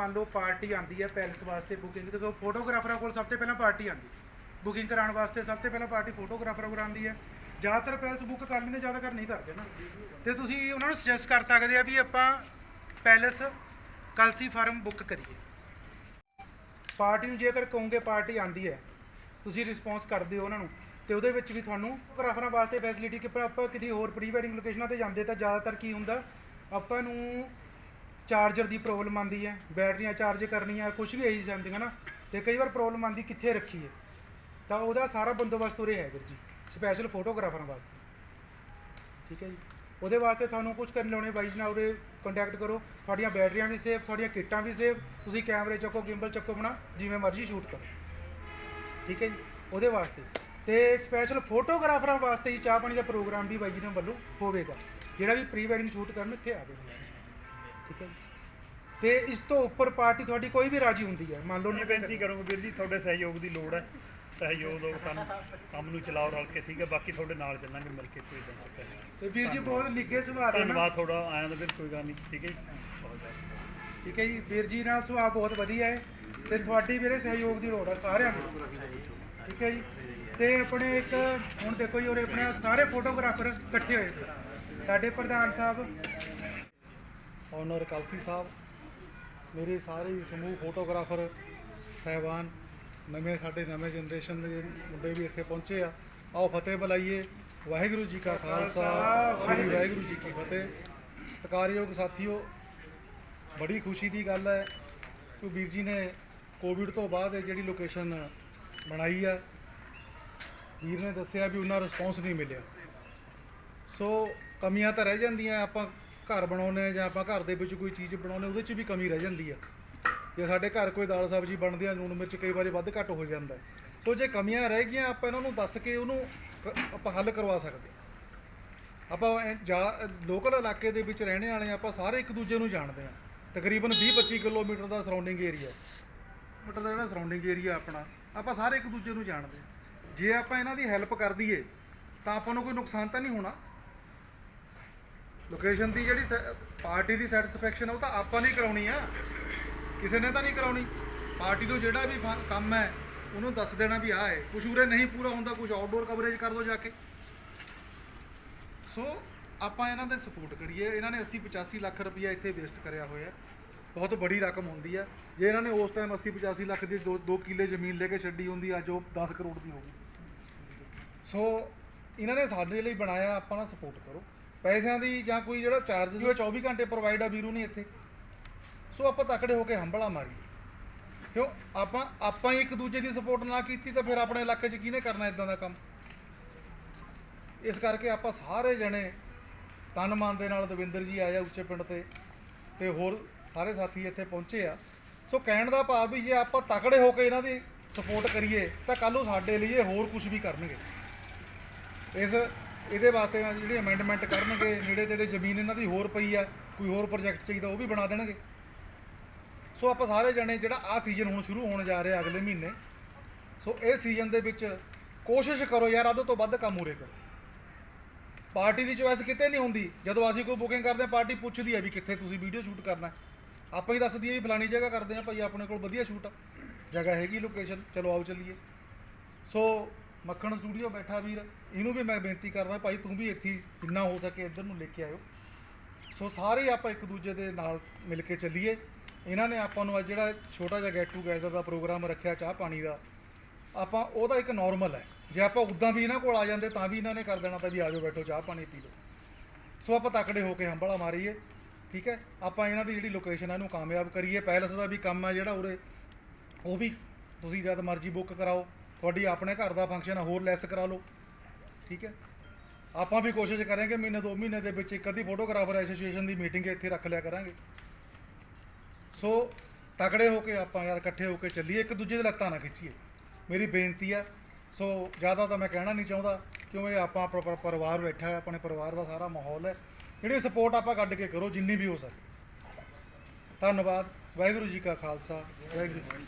ਮੰਨ ਲਓ ਪਾਰਟੀ ਆਂਦੀ ਹੈ ਪੈਲਸ ਵਾਸਤੇ ਬੁਕਿੰਗ ਤੇ ਫੋਟੋਗ੍ਰਾਫਰਾਂ ਕੋਲ ਸਭ ਤੋਂ ਪਹਿਲਾਂ ਪਾਰਟੀ ਆਂਦੀ। ਬੁਕਿੰਗ ਕਰਾਉਣ ਵਾਸਤੇ ਸਭ ਤੋਂ ਪਹਿਲਾਂ ਪਾਰਟੀ ਫੋਟੋਗ੍ਰਾਫਰ ਕੋਲ ਆਂਦੀ ਹੈ। ਜ਼ਿਆਦਾਤਰ ਪੈਲਸ ਬੁੱਕ ਕਰ ਲੈਂਦੇ, ਜ਼ਿਆਦਾਤਰ ਨਹੀਂ ਕਰਦੇ ਨਾ। ਤੇ ਤੁਸੀਂ ਉਹਨਾਂ ਨੂੰ ਸੁਜੈਸਟ ਕਰ ਸਕਦੇ ਆ ਵੀ ਆਪਾਂ ਪੈਲਸ ਕਲਸੀ ਫਾਰਮ ਬੁੱਕ ਕਰੀਏ। ਪਾਰਟੀ ਨੂੰ ਜੇਕਰ ਕਹੋਗੇ ਪਾਰਟੀ ਆਂਦੀ ਹੈ, ਤੁਸੀਂ ਰਿਸਪੌਂਸ ਕਰਦੇ ਹੋ ਉਹਨਾਂ ਨੂੰ। ਤੇ ਉਹਦੇ ਵਿੱਚ ਵੀ ਤੁਹਾਨੂੰ ਫੋਟੋਗ੍ਰਾਫਰਾਂ ਵਾਸਤੇ ਫੈਸਿਲਿਟੀ ਕਿ ਆਪਾਂ ਕਿਤੇ ਹੋਰ ਪ੍ਰੀ ਵੈਡਿੰਗ ਲੋਕੇਸ਼ਨਾਂ ਤੇ ਜਾਂਦੇ ਤਾਂ ਜ਼ਿਆਦਾਤਰ ਕੀ ਹੁੰਦਾ, ਆਪਾਂ ਨੂੰ ਚਾਰਜਰ ਦੀ ਪ੍ਰੋਬਲਮ ਆਂਦੀ ਹੈ, ਬੈਟਰੀਆਂ ਚਾਰਜ ਕਰਨੀਆਂ ਕੁਝ ਵੀ ਇਹੀ ਜਾਂਦੀਆਂ ਨਾ, ਤੇ ਕਈ ਵਾਰ ਪ੍ਰੋਬਲਮ ਆਂਦੀ ਕਿੱਥੇ ਰੱਖੀਏ। ਤਾਂ ਉਹਦਾ ਸਾਰਾ ਬੰਦੋਬਸਤ ਉਰੇ ਹੈ ਵੀਰ ਜੀ ਸਪੈਸ਼ਲ ਫੋਟੋਗ੍ਰਾਫਰਾਂ ਵਾਸਤੇ। ਠੀਕ ਹੈ ਜੀ? ਉਹਦੇ ਵਾਸਤੇ ਤੁਹਾਨੂੰ ਕੁਝ ਕਰਨ ਲਾਉਣੇ, ਬਾਈ ਜੀ ਨਾਲ ਉਰੇ ਕੰਟੈਕਟ ਕਰੋ। ਤੁਹਾਡੀਆਂ ਬੈਟਰੀਆਂ ਵੀ ਸੇਫ ਤੁਹਾਡੀਆਂ ਕਿੱਟਾਂ ਵੀ ਸੇਫ ਤੁਸੀਂ ਕੈਮਰੇ ਚੱਕੋ ਗਿੰਬਲ ਚੱਕੋ ਬਣਾ ਜਿਵੇਂ ਮਰਜ਼ੀ ਸ਼ੂਟ ਕਰੋ। ਠੀਕ ਹੈ ਜੀ? ਉਹਦੇ ਵਾਸਤੇ। ਤੇ ਸਪੈਸ਼ਲ ਫੋਟੋਗ੍ਰਾਫਰਾਂ ਵਾਸਤੇ ਹੀ ਚਾਹ ਪਾਣੀ ਦਾ ਪ੍ਰੋਗਰਾਮ ਵੀ ਬਾਈ ਜੀ ਨੇ ਵੱਲੋਂ ਹੋਵੇਗਾ। ਜਿਹੜਾ ਵੀ ਪ੍ਰੀ ਵੈਡਿੰਗ ਸ਼ੂਟ ਕਰਨ ਇੱਥੇ ਆਵੇਗਾ ਠੀਕ ਹੈ ਜੀ। ਤੇ ਇਸ ਤੋਂ ਉੱਪਰ ਪਾਰਟੀ ਤੁਹਾਡੀ ਕੋਈ ਵੀ ਰਾਜੀ ਹੁੰਦੀ ਹੈ ਮੰਨ ਲਓ ਮੈਂ ਬੇਨਤੀ ਕਰੂੰਗਾ ਵੀਰ ਜੀ ਤੁਹਾਡੇ ਸਹਿਯੋਗ ਦੀ ਲੋੜ ਹੈ। ਸਹਿਯੋਗ ਦਿਓ ਸਾਨੂੰ ਕੰਮ ਨੂੰ ਚਲਾਓ ਰਲ ਕੇ ਠੀਕ ਹੈ। ਬਾਕੀ ਤੁਹਾਡੇ ਨਾਲ ਚੱਲਾਂਗੇ ਮਿਲ ਕੇ ਕੋਈ ਦਿਨ ਚੱਕਰ ਨਹੀਂ। ਤੇ ਵੀਰ ਜੀ ਬਹੁਤ ਨਿੱਘੇ ਸੁਭਾਅ ਦੇ ਨਾ। ਧੰਨਵਾਦ ਤੁਹਾਡਾ ਆਇਆਂ ਦਾ ਵੀਰ ਕੋਈ ਗੱਲ ਨਹੀਂ ਠੀਕ ਹੈ ਜੀ। ਠੀਕ ਹੈ ਜੀ ਵੀਰ ਜੀ ਨਾਲ ਸੁਭਾਅ ਬਹੁਤ ਵਧੀਆ ਹੈ ਤੇ ਤੁਹਾਡੀ ਵੀਰੇ ਸਹਿਯੋਗ ਦੀ ਲੋੜ ਹੈ ਸਾਰਿਆਂ ਨੂੰ। ਠੀਕ ਹੈ ਜੀ ਤੇ ਆਪਣੇ ਇੱਕ ਹੁਣ ਦੇਖੋ ਜੀ ਉਰੇ ਆਪਣੇ ਸਾਰੇ ਫੋਟੋਗ੍ਰਾਫਰ ਇਕੱਠੇ ਹੋਏ ਸਾਡੇ ਪ੍ਰਧਾਨ ਸਾਹਿਬ ਔਨਰ ਕਲਸੀ ਸਾਹਿਬ, ਮੇਰੇ ਸਾਰੇ ਸਮੂਹ ਫੋਟੋਗ੍ਰਾਫਰ ਸਹਿਬਾਨ, ਨਵੇਂ ਸਾਡੇ ਨਵੇਂ ਜਨਰੇਸ਼ਨ ਦੇ ਮੁੰਡੇ ਵੀ ਇੱਥੇ ਪਹੁੰਚੇ ਆ। ਆਓ ਫਤਿਹ ਬੁਲਾਈਏ। ਵਾਹਿਗੁਰੂ ਜੀ ਕਾ ਖਾਲਸਾ ਵਾਹਿਗੁਰੂ ਜੀ ਕੀ ਫਤਿਹ। ਸਤਿਕਾਰਯੋਗ ਸਾਥੀਓ, ਬੜੀ ਖੁਸ਼ੀ ਦੀ ਗੱਲ ਹੈ ਕਿ ਵੀਰ ਜੀ ਨੇ ਕੋਵਿਡ ਤੋਂ ਬਾਅਦ ਇਹ ਜਿਹੜੀ ਲੋਕੇਸ਼ਨ ਬਣਾਈ ਆ, ਵੀਰ ਨੇ ਦੱਸਿਆ ਵੀ ਉਹਨਾਂ ਰਿਸਪੌਂਸ ਨਹੀਂ ਮਿਲਿਆ। ਸੋ ਕਮੀਆਂ ਤਾਂ ਰਹਿ ਜਾਂਦੀਆਂ, ਆਪਾਂ ਘਰ ਬਣਾਉਂਦੇ ਆ ਜਾਂ ਆਪਾਂ ਘਰ ਦੇ ਵਿੱਚ ਕੋਈ ਚੀਜ਼ ਬਣਾਉਂਦੇ ਉਹਦੇ 'ਚ ਵੀ ਕਮੀ ਰਹਿ ਜਾਂਦੀ ਆ ਜੇ ਸਾਡੇ ਘਰ ਕੋਈ ਦਾਲ ਸਬਜ਼ੀ ਬਣਦੀ ਆ ਨੂਣ ਮਿਰਚ ਕਈ ਵਾਰੀ ਵੱਧ ਘੱਟ ਹੋ ਜਾਂਦਾ ਹੈ। ਸੋ ਜੇ ਕਮੀਆਂ ਰਹਿ ਗਈਆਂ ਆਪਾਂ ਇਹਨਾਂ ਨੂੰ ਦੱਸ ਕੇ ਉਹਨੂੰ ਕ- ਆਪਾਂ ਹੱਲ ਕਰਵਾ ਸਕਦੇ ਹਾਂ। ਆਪਾਂ ਜਾਂ ਲੋਕਲ ਇਲਾਕੇ ਦੇ ਵਿੱਚ ਰਹਿਣੇ ਵਾਲੇ ਹਾਂ, ਆਪਾਂ ਸਾਰੇ ਇੱਕ ਦੂਜੇ ਨੂੰ ਜਾਣਦੇ ਆ ਤਕਰੀਬਨ 20-25 ਕਿਲੋਮੀਟਰ ਦਾ ਸਰਾਊਂਡਿੰਗ ਏਰੀਆ ਮੀਟਰ ਦਾ ਜਿਹੜਾ ਸਰਾਊਂਡਿੰਗ ਏਰੀਆ ਆਪਣਾ ਆਪਾਂ ਸਾਰੇ ਇੱਕ ਦੂਜੇ ਨੂੰ ਜਾਣਦੇ ਹਾਂ। ਜੇ ਆਪਾਂ ਇਹਨਾਂ ਦੀ ਹੈਲਪ ਕਰ ਦਈਏ ਤਾਂ ਆਪਾਂ ਨੂੰ ਕੋਈ ਨੁਕਸਾਨ ਤਾਂ ਨਹੀਂ ਹੋਣਾ ਲੋਕੇਸ਼ਨ ਦੀ ਜਿਹੜੀ ਪਾਰਟੀ ਦੀ ਸੈਟੀਸਫੈਕਸ਼ਨ ਉਹ ਤਾਂ ਆਪਾਂ ਨਹੀਂ ਕਰਾਉਣੀ ਆ। ਕਿਸੇ ਨੇ ਤਾਂ ਨਹੀਂ ਕਰਾਉਣੀ। ਪਾਰਟੀ ਨੂੰ ਜਿਹੜਾ ਵੀ ਫ- ਕੰਮ ਹੈ, ਉਹਨੂੰ ਦੱਸ ਦੇਣਾ ਵੀ ਆਹ ਹੈ। ਕੁਛ ਉਰੇ ਨਹੀਂ ਪੂਰਾ ਹੁੰਦਾ ਕੁਝ ਆਊਟਡੋਰ ਕਵਰੇਜ ਕਰ ਦੋ ਜਾ ਕੇ। ਸੋ ਆਪਾਂ ਇਹਨਾਂ ਦੇ ਸਪੋਰਟ ਕਰੀਏ। ਇਹਨਾਂ ਨੇ 80 85 ਲੱਖ ਰੁਪਇਆ ਇੱਥੇ ਵੇਸਟ ਕਰਿਆ ਹੋਇਆ ਬਹੁਤ ਬੜੀ ਰਕਮ ਹੁੰਦੀ ਆ। ਜੇ ਇਹਨਾਂ ਨੇ ਉਸ ਟਾਈਮ 80 85 ਲੱਖ ਦੀ 2 ਕਿੱਲੇ ਜ਼ਮੀਨ ਲੈ ਕੇ ਛੱਡੀ ਹੁੰਦੀ, ਅੱਜ ਉਹ 10 ਕਰੋੜ ਦੀ ਹੋਊਗੀ ਸੋ ਇਹਨਾਂ ਨੇ ਸਾਡੇ ਲਈ ਬਣਾਇਆ, ਆਪਾਂ ਨਾਲ ਸਪੋਰਟ ਕਰੋ। ਪੈਸਿਆਂ ਦੀ ਜਾਂ ਕੋਈ ਜਿਹੜਾ ਚਾਰजेस ਉਹ 24 ਘੰਟੇ ਪ੍ਰੋਵਾਈਡ ਆ ਵੀਰੂ ਨਹੀਂ ਇੱਥੇ। ਸੋ ਆਪਾਂ ਤਕੜੇ ਹੋ ਕੇ ਹੰਬਲਾ ਮਾਰੀ ਕਿਉਂ? ਆਪਾਂ ਆਪਾਂ ਹੀ ਇੱਕ ਦੂਜੇ ਦੀ ਸਪੋਰਟ ਨਾ ਕੀਤੀ ਤਾਂ ਫਿਰ ਆਪਣੇ ਇਲਾਕੇ 'ਚ ਕਿਹਨੇ ਕਰਨਾ ਇਦਾਂ ਦਾ ਕੰਮ? ਇਸ ਕਰਕੇ ਆਪਾਂ ਸਾਰੇ ਜਣੇ ਤਨ ਮਨ ਦੇ ਨਾਲ ਦਵਿੰਦਰ ਜੀ ਆਇਆ ਉੱਚੇ ਪਿੰਡ ਤੇ ਤੇ ਹੋਰ ਸਾਰੇ ਸਾਥੀ ਇੱਥੇ ਪਹੁੰਚੇ ਆ। ਸੋ ਕਹਿਣ ਦਾ ਭਾਵ ਵੀ ਜੇ ਆਪਾਂ ਤਕੜੇ ਹੋ ਕੇ ਇਹਨਾਂ ਦੀ ਸਪੋਰਟ ਕਰੀਏ ਤਾਂ ਕੱਲ ਨੂੰ ਸਾਡੇ ਲਈ ਇਹ ਹੋਰ ਕੁਝ ਵੀ ਕਰਨਗੇ। ਇਸ ਇਹਦੇ ਵਾਸਤੇ ਜਿਹੜੀ ਅਮੈਂਡਮੈਂਟ ਕਰਨਗੇ, ਨੇੜੇ ਤੇੜੇ ਜ਼ਮੀਨ ਇਹਨਾਂ ਦੀ ਹੋਰ ਪਈ ਆ, ਕੋਈ ਹੋਰ ਪ੍ਰੋਜੈਕਟ ਚਾਹੀਦਾ, ਉਹ ਵੀ ਬਣਾ ਦੇਣਗੇ। ਸੋ ਆਪਾਂ ਸਾਰੇ ਜਣੇ ਜਿਹੜਾ ਆ ਸੀਜ਼ਨ ਹੁਣ ਸ਼ੁਰੂ ਹੋਣ ਜਾ ਰਿਹਾ ਅਗਲੇ ਮਹੀਨੇ ਸੋ ਇਹ ਸੀਜ਼ਨ ਦੇ ਵਿੱਚ ਕੋਸ਼ਿਸ਼ ਕਰੋ ਯਾਰ, ਅੱਧ ਤੋਂ ਵੱਧ ਕੰਮ ਉਰੇ ਕਰੋ। ਪਾਰਟੀ ਦੀ ਚੋਇਸ ਕਿਤੇ ਨਹੀਂ ਹੁੰਦੀ, ਜਦੋਂ ਅਸੀਂ ਕੋਈ ਬੁਕਿੰਗ ਕਰਦੇ ਹਾਂ, ਪਾਰਟੀ ਪੁੱਛਦੀ ਹੈ ਵੀ ਕਿੱਥੇ ਤੁਸੀਂ ਵੀਡੀਓ ਸ਼ੂਟ ਕਰਨਾ ਆਪਾਂ ਹੀ ਦੱਸਦੀ ਦਈਏ ਵੀ ਫਲਾਣੀ ਜਗ੍ਹਾ ਕਰਦੇ ਹਾਂ, ਭਾਈ ਆਪਣੇ ਕੋਲ ਵਧੀਆ ਸ਼ੂਟ ਆ। ਜਗ੍ਹਾ ਹੈਗੀ ਲੋਕੇਸ਼ਨ ਚਲੋ ਆਓ ਚੱਲੀਏ। ਸੋ ਮੱਖਣ ਸਟੂਡੀਓ ਬੈਠਾ ਵੀਰ, ਇਹਨੂੰ ਵੀ ਮੈਂ ਬੇਨਤੀ ਕਰਦਾ ਭਾਈ, ਤੂੰ ਵੀ ਇੱਥੇ ਜਿੰਨਾ ਹੋ ਸਕੇ ਇੱਧਰ ਨੂੰ ਲੈ ਕੇ ਆਇਓ। ਸੋ ਸਾਰੇ ਆਪਾਂ ਇੱਕ ਦੂਜੇ ਦੇ ਨਾਲ ਮਿਲ ਕੇ ਚੱਲੀਏ। ਇਹਨਾਂ ਨੇ ਆਪਾਂ ਨੂੰ ਅੱਜ ਜਿਹੜਾ ਛੋਟਾ ਜਿਹਾ ਗੈਟ ਟੂਗੇਦਰ ਦਾ ਪ੍ਰੋਗਰਾਮ ਰੱਖਿਆ ਚਾਹ ਪਾਣੀ ਦਾ। ਆਪਾਂ, ਉਹਦਾ ਇੱਕ ਨਾਰਮਲ ਹੈ। ਜੇ ਆਪਾਂ ਉਦਾਂ ਵੀ ਇਹਨਾਂ ਕੋਲ ਆ ਜਾਂਦੇ, ਤਾਂ ਵੀ ਇਹਨਾਂ ਨੇ ਕਰ ਦੇਣਾ ਤਾਂ ਵੀ ਆਜੋ ਬੈਠੋ, ਚਾਹ ਪਾਣੀ ਪੀ ਲਓ। ਸੋ ਆਪਾਂ ਤਕੜੇ ਹੋ ਕੇ ਹੰਬਲਾ ਮਾਰੀਏ, ਠੀਕ ਹੈ? ਆਪਾਂ ਇਹਨਾਂ ਦੀ ਜਿਹੜੀ ਲੋਕੇਸ਼ਨ ਹੈ, ਇਹਨੂੰ ਕਾਮਯਾਬ ਕਰੀਏ। ਪੈਲਸ ਦਾ ਵੀ ਕੰਮ ਹੈ ਜਿਹੜਾ ਉਰੇ। ਉਹ ਵੀ ਤੁਸੀਂ ਜਦ ਮਰਜ਼ੀ ਬੁੱਕ ਕਰਾਓ। ਤੁਹਾਡੀ ਆਪਣੇ ਘਰ ਦਾ ਫੰਕਸ਼ਨ ਹੋਰ ਲੈਸ ਕਰਾ ਲਓ। ਠੀਕ ਹੈ? ਆਪਾਂ ਵੀ ਕੋਸ਼ਿਸ਼ ਕਰਾਂਗੇ, ਮਹੀਨੇ ਦੋ ਮਹੀਨੇ ਦੇ ਵਿੱਚ ਇੱਕ ਅੱਧੀ ਫੋਟੋਗ੍ਰਾਫਰ ਐਸੋਸੀਏਸ਼ਨ ਦੀ ਮੀਟਿੰਗ ਇੱਥੇ ਰੱਖ ਲਿਆ ਕਰਾਂਗੇ। ਸੋ ਤਕੜੇ ਹੋ ਕੇ ਆਪਾਂ ਯਾਰ, ਇਕੱਠੇ ਹੋ ਕੇ ਚੱਲੀਏ, ਇੱਕ ਦੂਜੇ ਦੇ ਲੱਤਾਂ ਨਾ ਖਿੱਚੀਏ। ਮੇਰੀ ਬੇਨਤੀ ਆ ਸੋ ਜ਼ਿਆਦਾ ਤਾਂ ਮੈਂ ਕਹਿਣਾ ਨਹੀਂ ਚਾਹੁੰਦਾ, ਕਿਉਂਕਿ ਆਪਾਂ ਪ- ਪਰਿਵਾਰ ਬੈਠਾ ਹੈ, ਆਪਣੇ ਪਰਿਵਾਰ ਦਾ ਸਾਰਾ ਮਾਹੌਲ ਹੈ। ਜਿਹੜੀ ਸਪੋਰਟ ਆਪਾਂ ਕੱਢ ਕੇ ਕਰੋ, ਜਿੰਨੀ ਵੀ ਹੋ ਸਕੇ। ਧੰਨਵਾਦ, ਵਾਹਿਗੁਰੂ ਜੀ ਕਾ ਖਾਲਸਾ, ਵਾਹਿਗੁਰੂ ਜੀ